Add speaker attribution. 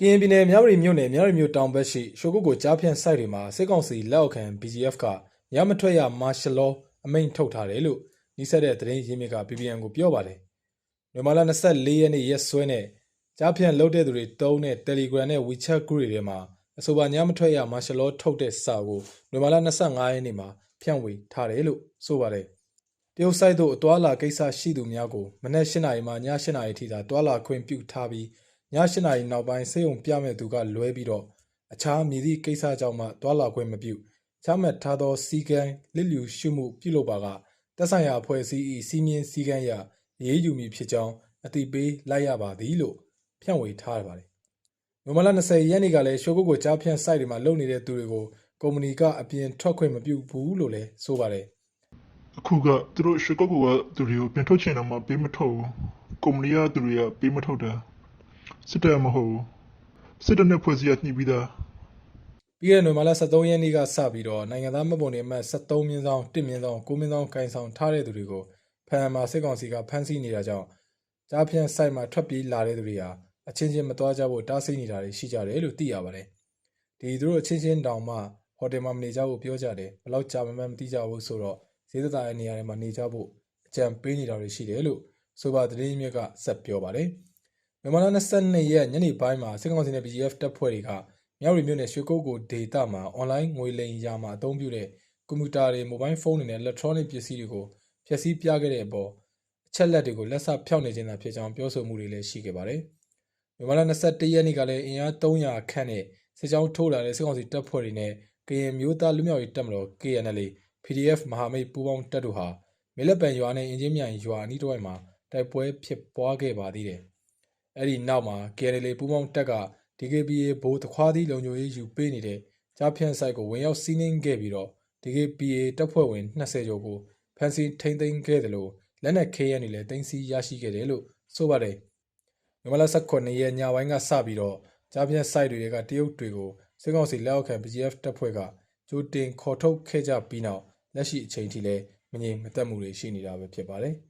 Speaker 1: ကရင်ပြည်နယ်မြဝတီမြို့နယ်မြဝတီမြို့တောင်ဘက်ရှိရှိုကုတ်ကိုကြားဖြန့်စိုက်တွေမှာစစ်ကောင်စီလက်အောက်ခံ BGF ကရမထွက်ရမာရှယ်လောအမိန့်ထုတ်ထားတယ်လို့နှိစက်တဲ့သတင်းရင်းမြစ်က PPN ကိုပြောပါတယ်။မြန်မာလ24ရက်နေ့ရက်စွဲနဲ့ကြားဖြန့်လုပ်တဲ့သူတွေတုံးတဲ့ Telegram နဲ့ WeChat group တွေထဲမှာအဆိုပါညမထွက်ရမာရှယ်လောထုတ်တဲ့စာကိုမြန်မာလ25ရက်နေ့မှာဖြန့်ဝေထားတယ်လို့ဆိုပါတယ်။တရုတ်ဆိုင်တို့အသွာလာကိစ္စရှိသူများကိုမနက်၈နာရီမှည၈နာရီထိသာတွာလာခွင့်ပြုထားပြီးည ၈နာရီနောက်ပိုင်းစေုံပြမဲ့သူကလွဲပြီးတော့အခြားမည်သည့်ကိစ္စကြောင့်မှတွာလာခွင့်မပြုချမှတ်ထားသောစီကံလစ်လျူရှုမှုပြုလုပ်ပါကတက်ဆိုင်ရာအဖွဲ့အစည်း၏စီမင်းစည်းကမ်းရရေးယူမည်ဖြစ်ကြောင်းအတိပေးလိုက်ရပါသည်လို့ဖြန့်ဝေထားရပါတယ်။နိုမလာ20ရက်နေ့ကလည်းရှိုးကုတ်ကိုကြားဖြန့် site တွေမှာလုပ်နေတဲ့သူတွေကိုကုမ္ပဏီကအပြင်ထွက်ခွင့်မပြုဘူးလို့လည်းဆိုပါတယ်။
Speaker 2: အခုကသူတို့ရှေကုတ်ကူကသူတွေကိုပြန်ထုတ်ချင်တော့မှပေးမထုတ်ဘူးကုမ္ပဏီကသူတွေကပေးမထုတ်တာ စစ်တပ်ကမဟုတ်ဘူးစစ်တပ်နဲ့ဖွဲ့စည်းရညှိပြီးသား
Speaker 1: ပြီးခဲ့တဲ့နိုဝင်ဘာလ23ရက်နေ့ကစပြီးတော့နိုင်ငံသားမှတ်ပုံတင်အမှတ်73မြင်းဆောင်1မြင်းဆောင်9မြင်းဆောင်ကင်ဆောင်ထားတဲ့သူတွေကိုဖမ်းမှာစစ်ကောင်စီကဖမ်းဆီးနေတာကြောင့်ကြားဖြန့် site မှာထွက်ပြေးလာတဲ့သူတွေဟာအချင်းချင်းမတော်ကြဖို့တားဆီးနေတာတွေရှိကြတယ်လို့သိရပါတယ်။ဒီသူတို့အချင်းချင်းတောင်မှဟိုတယ်မှာမနေကြဖို့ပြောကြတယ်ဘယ်လောက်ကြာမှန်းမသိကြဘူးဆိုတော့ဈေးသက်သာတဲ့နေရာတွေမှာနေကြဖို့အကြံပေးနေတာတွေရှိတယ်လို့ဆိုပါသတင်းမြစ်ကဆက်ပြောပါတယ်။ မြန်မာလ22ရက်ညနေပိုင်းမှာစစ်ကောင်စီနဲ့ BGF တပ်ဖွဲ့တွေကမြောက်ရီမြို့နယ်ရွှေကုတ်ကိုဒေတာမှာအွန်လိုင်းငွေလိမ်ရာမှာအသုံးပြုတဲ့ကွန်ပျူတာတွေမိုဘိုင်းဖုန်းတွေနဲ့ electronic ပစ္စည်းတွေကိုဖျက်ဆီးပြခဲ့တဲ့အပေါ်အချက်လက်တွေကိုလက်ဆဖြောက်နေခြင်းသာဖြစ်ကြောင်းပြောဆိုမှုတွေလည်းရှိခဲ့ပါတယ်။မြန်မာလ21ရက်နေ့ကလည်းအင်အား300ခန့်နဲ့စစ်ကြောင်းထိုးလာတဲ့စစ်ကောင်စီတပ်ဖွဲ့တွေနဲ့ကရင်မျိုးသားလူမျိုးရေးတပ်မတော် KNL PDF မဟာမိတ်ပူးပေါင်းတပ်တို့ဟာမေလက်ပံရွာနဲ့အင်ဂျင်မြိုင်ရွာအနီးတစ်ဝိုက်မှာတိုက်ပွဲဖြစ်ပွားခဲ့ပါသေးတယ်။ အဲ့ဒီနောက်မှာ KNL ပူးပေါင်းတပ်က DKBA ဘိုးတခွားသီးလုံခြုံရေးယူပေးနေတဲ့ကြားဖြန့်ဆိုင်ကိုဝင်ရောက်စီးနင်းခဲ့ပြီးတော့ DKBA တပ်ဖွဲ့ဝင်20ကျော်ကိုဖမ်းဆီးထိန်းသိမ်းခဲ့တယ်လို့လက်နက်ခဲယမ်းတွေလည်းတင်စီရရှိခဲ့တယ်လို့ဆိုပါတယ်။မြန်မာလ18ရက်ညပိုင်းကစပြီးတော့ကြားဖြန့် site တွေကတရုတ်တွေကိုစစ်ကောင်စီလက်အောက်ခံ BGF တပ်ဖွဲ့ကကြိုတင်ခေါ်ထုတ်ခဲ့ကြပြီးနောက်လက်ရှိအချိန်ထိလည်းမငြိမ်မသက်မှုတွေရှိနေတာပဲဖြစ်ပါတယ်။